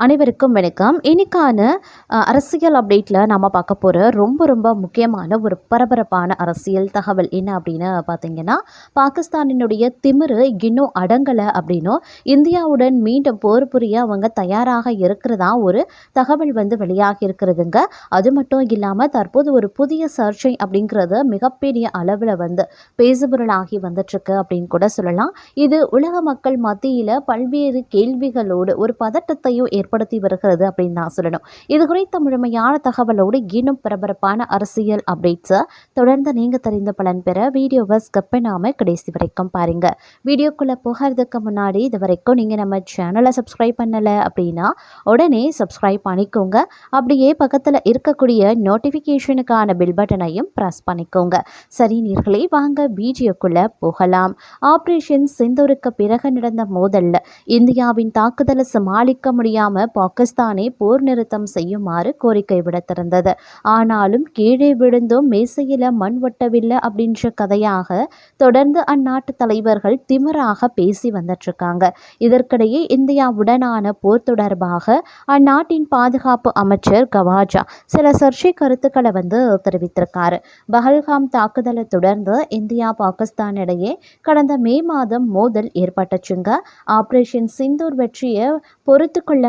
அனைவருக்கும் வணக்கம். இன்னைக்கான அரசியல் அப்டேட்டில் நம்ம பார்க்க போகிற ரொம்ப ரொம்ப முக்கியமான ஒரு பரபரப்பான அரசியல் தகவல் என்ன அப்படின்னு பார்த்தீங்கன்னா பாகிஸ்தானினுடைய திமிரு இன்னும் அடங்கலை அப்படின்னும் இந்தியாவுடன் மீண்டும் போர் புரிய அவங்க தயாராக இருக்கிறதா ஒரு தகவல் வந்து வெளியாகி இருக்கிறதுங்க. அது மட்டும் இல்லாமல் தற்போது ஒரு புதிய சர்ச்சை அப்படிங்கிறது மிகப்பெரிய அளவில் வந்து பேசுபொருளாகி வந்துட்டுருக்கு அப்படின்னு கூட சொல்லலாம். இது உலக மக்கள் மத்தியில் பல்வேறு கேள்விகளோடு ஒரு பதட்டத்தையும் ஏற்படுத்தி வருகிறது அப்படின்னு தான் சொல்லணும். இது குறித்த முழுமையான தகவலோடு இன்னும் பரபரப்பான அரசியல் அப்டேட்ஸை தொடர்ந்து நீங்கள் தெரிந்த பலன் பெற வீடியோவை ஸ்கிப் பண்ணாமல் கடைசி வரைக்கும் பாருங்கள் வீடியோக்குள்ளே போகிறதுக்கு முன்னாடி இது வரைக்கும் நீங்கள் நம்ம சேனலை சப்ஸ்கிரைப் பண்ணலை அப்படின்னா உடனே சப்ஸ்கிரைப் பண்ணிக்கோங்க. அப்படியே பக்கத்தில் இருக்கக்கூடிய நோட்டிஃபிகேஷனுக்கான பில் பட்டனையும் ப்ரெஸ் பண்ணிக்கோங்க. சரி நீர்களே வாங்க வீடியோக்குள்ளே போகலாம். ஆப்ரேஷன் சிந்தூருக்கு பிறகு நடந்த மோதல்ல இந்தியாவின் தாக்குதலை சமாளிக்க முடியாம பாகிஸ்தானை போர் நிறுத்தம் செய்யுமாறு கோரிக்கை விடுத்திருந்தது. ஆனாலும் கீழே விழுந்தும் மேசையில மண் ஒட்டவில்லை அப்படின்ற கதையாக தொடர்ந்து அந்நாட்டு தலைவர்கள் திமிராக பேசி வந்துட்டு இருக்காங்க இதற்கிடையே இந்தியாவுடனான போர் தொடர்பாக அந்நாட்டின் பாதுகாப்பு அமைச்சர் கவாஜா சில சர்ச்சை கருத்துக்களை வந்து தெரிவித்திருக்காரு. பஹல்காம் தாக்குதலை தொடர்ந்து இந்தியா பாகிஸ்தான் இடையே கடந்த மே மாதம் மோதல் ஏற்பட்டுச்சுங்க. ஆபரேஷன் சிந்தூர் வெற்றியை பொறுத்து கொள்ள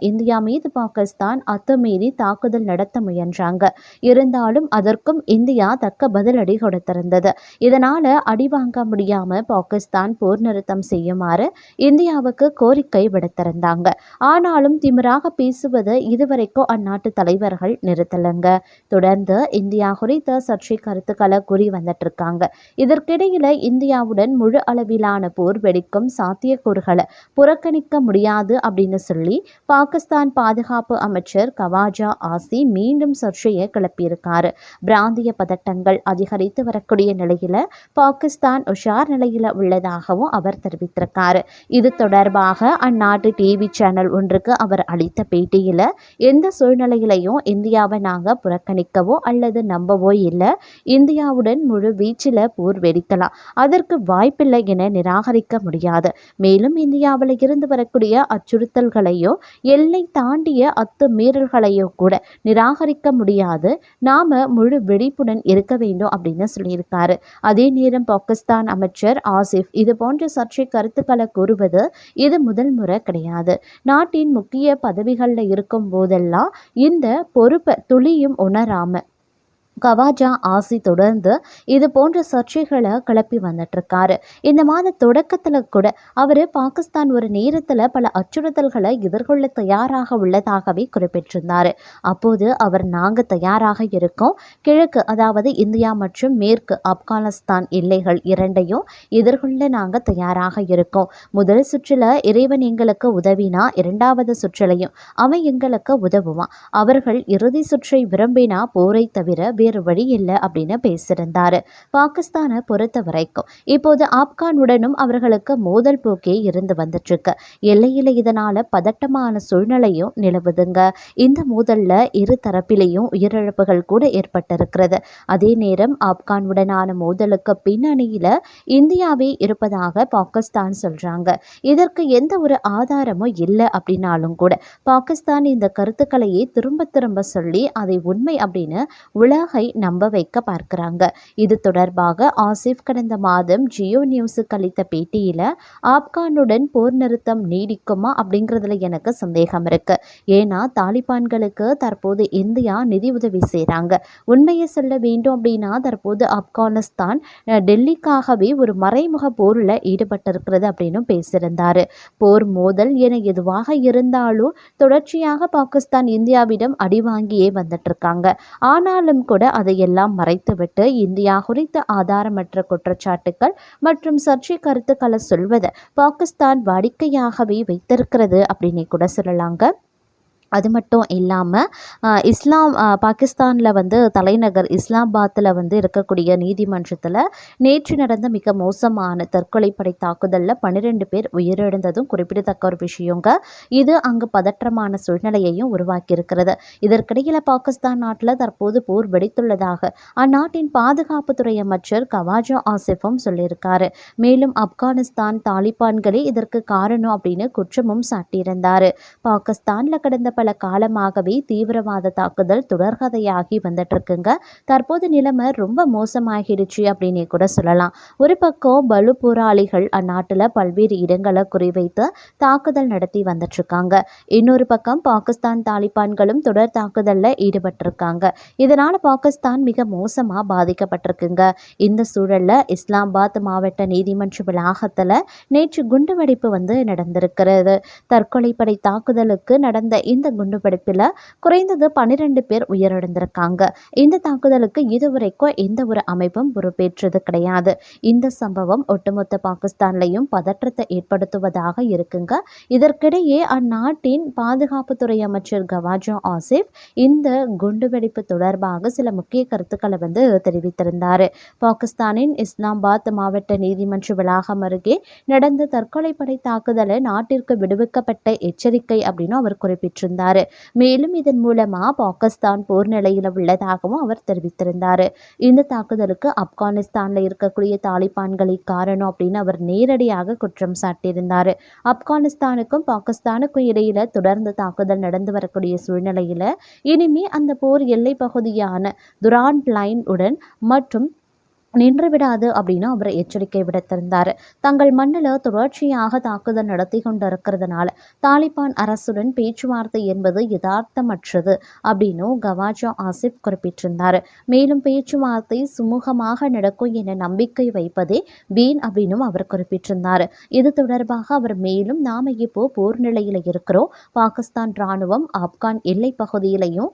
இந்தியா மீது பாகிஸ்தான் அத்துமீறி தாக்குதல் நடத்த முயன்றாங்க. இருந்தாலும் அதற்கும் இந்தியா தக்க பதிலடி கொடுத்திருந்தது. இதனால அடி வாங்க முடியாம பாகிஸ்தான் போர் நிறுத்தம் செய்யுமாறு இந்தியாவுக்கு கோரிக்கை விடுத்திருந்தாங்க. ஆனாலும் திமிராக பேசுவது இதுவரைக்கும் அந்நாட்டு தலைவர்கள் நிறுத்தலைங்க. தொடர்ந்து இந்தியா குறித்த சர்ச்சை கருத்துக்களை கூறி வந்துட்டு இருக்காங்க இதற்கிடையில இந்தியாவுடன் முழு அளவிலான போர் வெடிக்கும் சாத்தியக்கூறுகளை புறக்கணிக்க முடியாது அப்படின்னு சொல்லி பாகிஸ்தான் பாதுகாப்பு அமைச்சர் கவாஜா ஆசி மீண்டும் சர்ச்சையை கிளப்பியிருக்காரு. பிராந்திய பதட்டங்கள் அதிகரித்து வரக்கூடிய நிலையில பாகிஸ்தான் உஷார் நிலையில உள்ளதாகவும் அவர் தெரிவித்திருக்காரு. இது தொடர்பாக அந்நாட்டு டிவி சேனல் ஒன்றுக்கு அவர் அளித்த பேட்டியில எந்த சூழ்நிலையிலையும் இந்தியாவை நாங்கள் புறக்கணிக்கவோ அல்லது நம்பவோ இல்லை. இந்தியாவுடன் முழு வீச்சில் போர் வெடிக்கலாம். அதற்கு வாய்ப்பில்லை என நிராகரிக்க முடியாது. மேலும் இந்தியாவில் இருந்து வரக்கூடிய அச்சுறுத்தல்களையும் அச்சுறுத்தல்களையோ எல்லை தாண்டிய அத்துமீறல்களையோ கூட நிராகரிக்க முடியாது. நாம முழு வெடிப்புடன் இருக்க வேண்டும் அப்படின்னு சொல்லியிருக்காரு. அதே நேரம் பாகிஸ்தான் அமைச்சர் ஆசிஃப் இது போன்ற சர்ச்சை கருத்துக்களை கூறுவது இது முதல் முறை கிடையாது. நாட்டின் முக்கிய பதவிகளில் இருக்கும் போதெல்லாம் இந்த பொறுப்பை துளியும் உணராம கவாஜா ஆசி தொடர்ந்து இது போன்ற சர்ச்சைகளை கிளப்பி வந்துட்டுருக்காரு. இந்த மாத தொடக்கத்தில் கூட அவர் பாகிஸ்தான் ஒரு நேரத்தில் பல அச்சுறுத்தல்களை எதிர்கொள்ள தயாராக உள்ளதாகவே குறிப்பிட்டிருந்தார். அப்போது அவர் நாங்கள் தயாராக இருக்கோம். கிழக்கு அதாவது இந்தியா மற்றும் மேற்கு ஆப்கானிஸ்தான் எல்லைகள் இரண்டையும் எதிர்கொள்ள நாங்கள் தயாராக இருக்கோம். முதல் சுற்றில் இறைவன் எங்களுக்கு உதவினா இரண்டாவது சுற்றிலையும் அவன் எங்களுக்கு உதவுவான். அவர்கள் இறுதி சுற்றை விரும்பினா போரை தவிர வேறு வழி இல்லை அப்படின்னு பேசியிருந்தார். பாகிஸ்தானை பொறுத்த வரைக்கும் இப்போது ஆப்கானுடனும் அவர்களுக்கு மோதல் போக்கே இருந்து வந்துட்டுருக்கு. எல்லையில் இதனால் பதட்டமான சூழ்நிலையும் நிலவுதுங்க. இந்த மோதலில் இரு தரப்பிலேயும் உயிரிழப்புகள் கூட ஏற்பட்டிருக்கிறது. அதே நேரம் ஆப்கானுடனான மோதலுக்கு பின்னணியில் இந்தியாவே இருப்பதாக பாகிஸ்தான் சொல்கிறாங்க இதற்கு எந்த ஒரு ஆதாரமும் இல்லை அப்படின்னாலும் கூட பாகிஸ்தான் இந்த கருத்துக்களையே திரும்ப திரும்ப சொல்லி அதை உண்மை அப்படின்னு உலக நம்ப வைக்க பார்க்குறாங்க. இது தொடர்பாக ஆசிஃப் கடந்த மாதம் ஜியோ நியூஸுக்கு அளித்த பேட்டியில் ஆப்கானுடன் போர் நிறுத்தம் நீடிக்குமா அப்படிங்கிறதுல எனக்கு சந்தேகம் இருக்கு. ஏன்னா தாலிபான்களுக்கு தற்போது இந்தியா நிதி உதவி செய்கிறாங்க உண்மையை சொல்ல வேண்டும் அப்படின்னா தற்போது ஆப்கானிஸ்தான் டெல்லிக்காகவே ஒரு மறைமுக போரில் ஈடுபட்டிருக்கிறது அப்படின்னு பேசியிருந்தார். போர் மோதல் என எதுவாக இருந்தாலும் தொடர்ச்சியாக பாகிஸ்தான் இந்தியாவிடம் அடி வாங்கியே வந்துட்டு இருக்காங்க. ஆனாலும் கூட அதையெல்லாம் மறைத்துவிட்டு இந்தியா குறித்த ஆதாரமற்ற குற்றச்சாட்டுக்கள் மற்றும் சர்ச்சை கருத்துக்களை சொல்வதை பாகிஸ்தான் வாடிக்கையாகவே வைத்திருக்கிறது அப்படின்னு கூட சொல்லலாங்க. அது மட்டும் இல்லாமல் இஸ்லாம் பாகிஸ்தானில் வந்து தலைநகர் இஸ்லாமாபாத்தில் வந்து இருக்கக்கூடிய நீதிமன்றத்தில் நேற்று நடந்த மிக மோசமான தற்கொலைப்படை தாக்குதலில் பன்னிரெண்டு பேர் உயிரிழந்ததும் குறிப்பிடத்தக்க ஒரு விஷயங்க. இது அங்கு பதற்றமான சூழ்நிலையையும் உருவாக்கியிருக்கிறது. இதற்கிடையில் பாகிஸ்தான் நாட்டில் தற்போது போர் வெடித்துள்ளதாக அந்நாட்டின் பாதுகாப்புத்துறை அமைச்சர் கவாஜா ஆசிஃபும் சொல்லியிருக்காரு. மேலும் ஆப்கானிஸ்தான் தாலிபான்களே இதற்கு காரணம் அப்படின்னு குற்றமும் சாட்டியிருந்தார். பாகிஸ்தானில் கடந்த பல காலமாகவே தீவிரவாத தாக்குதல் தொடர்கதையாகி வந்துட்டுருக்குங்க. தற்போது நிலைமை ரொம்ப மோசமாகிடுச்சு அப்படின்னே கூட சொல்லலாம். ஒரு பக்கம் பலு போராளிகள் அந்நாட்டில் பல்வேறு இடங்களை குறிவைத்து தாக்குதல் நடத்தி வந்துட்டுருக்காங்க. இன்னொரு பக்கம் பாகிஸ்தான் தாலிபான்களும் தொடர் தாக்குதலில் ஈடுபட்டிருக்காங்க. இதனால் பாகிஸ்தான் மிக மோசமாக பாதிக்கப்பட்டிருக்குங்க. இந்த சூழலில் இஸ்லாமாபாத் மாவட்ட நீதிமன்ற வளாகத்தில் நேற்று குண்டுவெடிப்பு வந்து நடந்திருக்கிறது. தற்கொலைப்படை தாக்குதலுக்கு நடந்த இந்த குண்டுவெடிப்பில் குறைந்தது பன்னிரெண்டு பேர் உயிரிழந்திருக்காங்க. இந்த தாக்குதலுக்கு இதுவரைக்கும் எந்த ஒரு அமைப்பும் பொறுப்பேற்றது கிடையாது. இந்த சம்பவம் ஒட்டுமொத்த பாகிஸ்தான்லையும் பதற்றத்தை ஏற்படுத்துவதாக இருக்குங்க. இதற்கிடையே அந்நாட்டின் பாதுகாப்புத்துறை அமைச்சர் கவாஜோ ஆசிப் இந்த குண்டுவெடிப்பு தொடர்பாக சில முக்கிய கருத்துக்களை வந்து தெரிவித்திருந்தார். பாகிஸ்தானின் இஸ்லாமாபாத் மாவட்ட நீதிமன்ற வளாகம் அருகே நடந்த தற்கொலைப்படை தாக்குதலை நாட்டிற்கு விடுவிக்கப்பட்ட எச்சரிக்கை அப்படின்னு அவர் குறிப்பிட்டிருந்தார். மேலும் இதன் மூலமாக பாகிஸ்தான் போர் நிலையில் உள்ளதாகவும் அவர் தெரிவித்திருந்தார். இந்த தாக்குதலுக்கு ஆப்கானிஸ்தானில் இருக்கக்கூடிய தாலிபான்களை காரணம் அப்படின்னு அவர் நேரடியாக குற்றம் சாட்டியிருந்தார். ஆப்கானிஸ்தானுக்கும் பாகிஸ்தானுக்கும் இடையில தொடர்ந்து தாக்குதல் நடந்து வரக்கூடிய சூழ்நிலையில் இனிமே அந்த போர் எல்லை பகுதியான துரான் லைன் உடன் மற்றும் நின்றுவிடாது அப்படின்னு அவர் எச்சரிக்கை விடுத்திருந்தார். தங்கள் மண்ணில் தொடர்ச்சியாக தாக்குதல் நடத்தி கொண்டிருக்கிறதுனால தாலிபான் அரசுடன் பேச்சுவார்த்தை என்பது யதார்த்தமற்றது அப்படின்னு கவாஜா ஆசிப் குறிப்பிட்டிருந்தார். மேலும் பேச்சுவார்த்தை சுமூகமாக நடக்கும் என நம்பிக்கை வைப்பதே வீண் அப்படின்னும் அவர் குறிப்பிட்டிருந்தார். இது தொடர்பாக அவர் மேலும் நாம இப்போ போர் நிலையில் இருக்கிறோம். பாகிஸ்தான் ராணுவம் ஆப்கான் எல்லை பகுதியிலையும்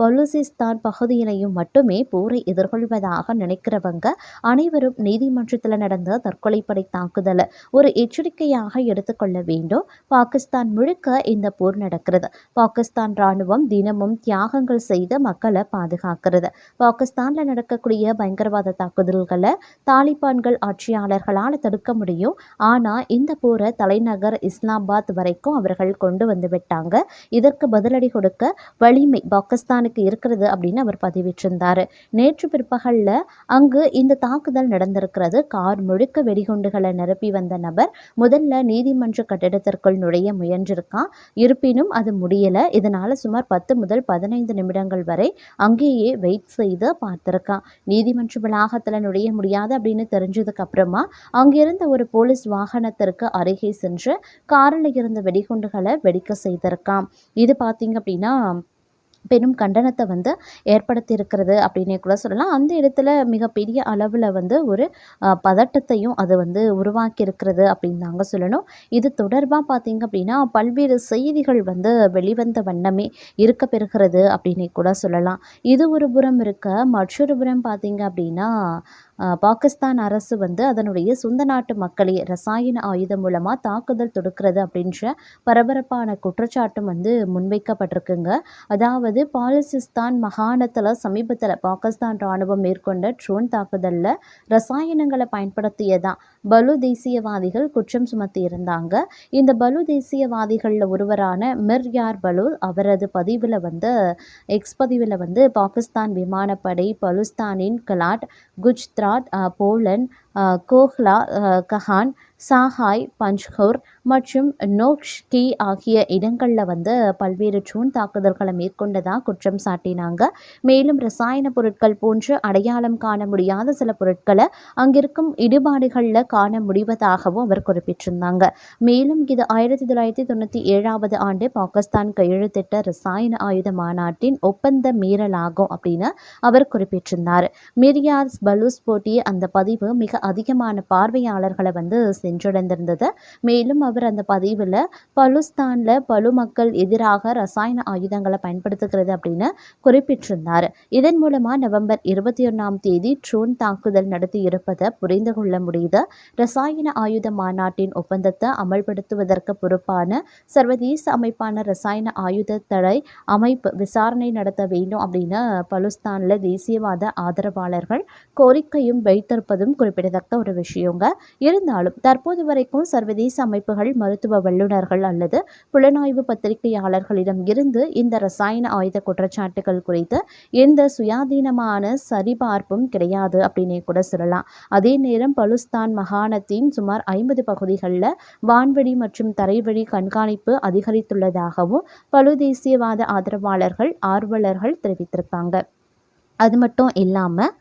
பலூசிஸ்தான் பகுதியிலையும் மட்டுமே போரை எதிர்கொள்வதாக நினைக்கிறவங்க அனைவரும் நீதிமன்றத்தில் நடந்த தற்கொலைப்படை தாக்குதலை ஒரு எச்சரிக்கையாக எடுத்துக்கொள்ள வேண்டும். பாகிஸ்தான் முழுக்க இந்த போர் நடக்கிறது. பாகிஸ்தான் ராணுவம் தினமும் தியாகங்கள் செய்து மக்களை பாதுகாக்கிறது. பாகிஸ்தானில் நடக்கக்கூடிய பயங்கரவாத தாக்குதல்களை தாலிபான்கள் ஆட்சியாளர்களால் தடுக்க முடியும். ஆனால் இந்த போரை தலைநகர் இஸ்லாமாபாத் வரைக்கும் அவர்கள் கொண்டு வந்து விட்டாங்க. இதற்கு பதிலடி கொடுக்க வலிமை பாகிஸ்தானுக்கு இருக்கிறது அப்படின்னு அவர் பதிவிட்டிருந்தார். நேற்று பிற்பகலில் அங்கு இந்த தாக்குதல் நடந்திருக்கிறது. கார் முழுக்க வெடிகுண்டுகளை நிரப்பி வந்த நபர் முதல்ல நீதிமன்ற கட்டிடத்திற்குள் நுழைய முயன்றிருக்கான். இருப்பினும் அது முடியலை. இதனால் சுமார் பத்து முதல் பதினைந்து நிமிடங்கள் வரை அங்கேயே வெயிட் செய்து பார்த்துருக்கான். நீதிமன்ற வளாகத்தில் நுழைய முடியாது அப்படின்னு தெரிஞ்சதுக்கு அப்புறமா அங்கிருந்த ஒரு போலீஸ் வாகனத்திற்கு அருகே சென்று காரில் இருந்த வெடிகுண்டுகளை வெடிக்க செய்திருக்கான். இது பார்த்தீங்க அப்படின்னா பெரும் கண்டனத்தை வந்து ஏற்படுத்தியிருக்கிறது அப்படின்னே கூட சொல்லலாம். அந்த இடத்துல மிகப்பெரிய அளவில் வந்து ஒரு பதட்டத்தையும் அது வந்து உருவாக்கியிருக்கிறது அப்படின்னு தாங்க சொல்லணும். இது தொடர்பாக பார்த்திங்க அப்படின்னா பல்வேறு செய்திகள் வந்து வெளிவந்த வண்ணமே இருக்க பெறுகிறது அப்படின்னே கூட சொல்லலாம். இது ஒரு புறம் இருக்க மற்றொரு புறம் பார்த்திங்க அப்படின்னா பாகிஸ்தான் அரசு வந்து அதனுடைய சொந்த நாட்டு மக்களை ரசாயன ஆயுதம் மூலமாக தாக்குதல் தொடுக்கிறது அப்படின்ற பரபரப்பான குற்றச்சாட்டும் வந்து முன்வைக்கப்பட்டிருக்குங்க. அதாவது பாலிசிஸ்தான் மாகாணத்தில் சமீபத்தில் பாகிஸ்தான் இராணுவம் மேற்கொண்ட ட்ரோன் தாக்குதலில் ரசாயனங்களை பயன்படுத்தியதான் பலு தேசியவாதிகள் குற்றம் சுமத்தி இருந்தாங்க இந்த பலு தேசியவாதிகளில் ஒருவரான மிர் யார் பலு அவரது பதிவில் வந்து எக்ஸ் பதிவில் வந்து பாகிஸ்தான் விமானப்படை பலுஸ்தானின் கலாட் குஜ்ராத் போலண்ட் கோஹ்லா கஹான் சாஹாய் பஞ்ச்கோர் மற்றும் நோக்ஷ்கி ஆகிய இடங்களில் வந்து பல்வேறு ட்ரோன் தாக்குதல்களை மேற்கொண்டதாக குற்றம் சாட்டினாங்க. மேலும் ரசாயன பொருட்கள் போன்று அடையாளம் காண முடியாத சில பொருட்களை அங்கிருக்கும் இடுபாடுகளில் காண முடிவதாகவும் அவர் குறிப்பிட்டிருந்தாங்க. மேலும் இது ஆயிரத்தி தொள்ளாயிரத்தி தொண்ணூற்றி ஏழாவது ஆண்டு பாகிஸ்தான் கையெழுத்திட்ட ரசாயன ஆயுத மாநாட்டின் ஒப்பந்த மீறலாகும் அப்படின்னு அவர் குறிப்பிட்டிருந்தார். மிரியாஸ் பலூஸ் போட்டிய அந்த பதிவு மிக அதிகமான பார்வையாளர்களை வந்து சென்றடைந்திருந்தது. மேலும் அவர் அந்த பதிவில் பலுஸ்தானில் பலு மக்கள் எதிராக ரசாயன ஆயுதங்களை பயன்படுத்துகிறது அப்படின்னு குறிப்பிட்டிருந்தார். இதன் மூலமாக நவம்பர் இருபத்தி ஒன்றாம் தேதி ட்ரோன் தாக்குதல் நடத்தி இருப்பதை புரிந்து கொள்ள முடியுது. ரசாயன ஆயுத மாநாட்டின் ஒப்பந்தத்தை அமல்படுத்துவதற்கு பொறுப்பான சர்வதேச அமைப்பான ரசாயன ஆயுத தடை அமைப்பு விசாரணை நடத்த வேண்டும் அப்படின்னு பலுஸ்தானில் தேசியவாத ஆதரவாளர்கள் கோரிக்கையும் வைத்திருப்பதும் குறிப்பிடத்தக்க ஒரு விஷயங்க. இருந்தாலும் தற்போது வரைக்கும் சர்வதேச அமைப்புகள் மருத்துவ வல்லுநர்கள் அல்லது புலனாய்வு பத்திரிகையாளர்களிடம் இருந்து இந்த ரசாயன ஆயுத குற்றச்சாட்டுகள் குறித்து எந்த சுயாதீனமான சரிபார்ப்பும் கிடையாது அப்படின்னே கூட சொல்லலாம். அதே நேரம் பலுஸ்தான் மாகாணத்தின் சுமார் ஐம்பது பகுதிகளில் வான்வெளி மற்றும் தரைவழி கண்காணிப்பு அதிகரித்துள்ளதாகவும் பலு தேசியவாத ஆதரவாளர்கள் ஆர்வலர்கள் தெரிவித்திருக்காங்க அது மட்டும் இல்லாமல்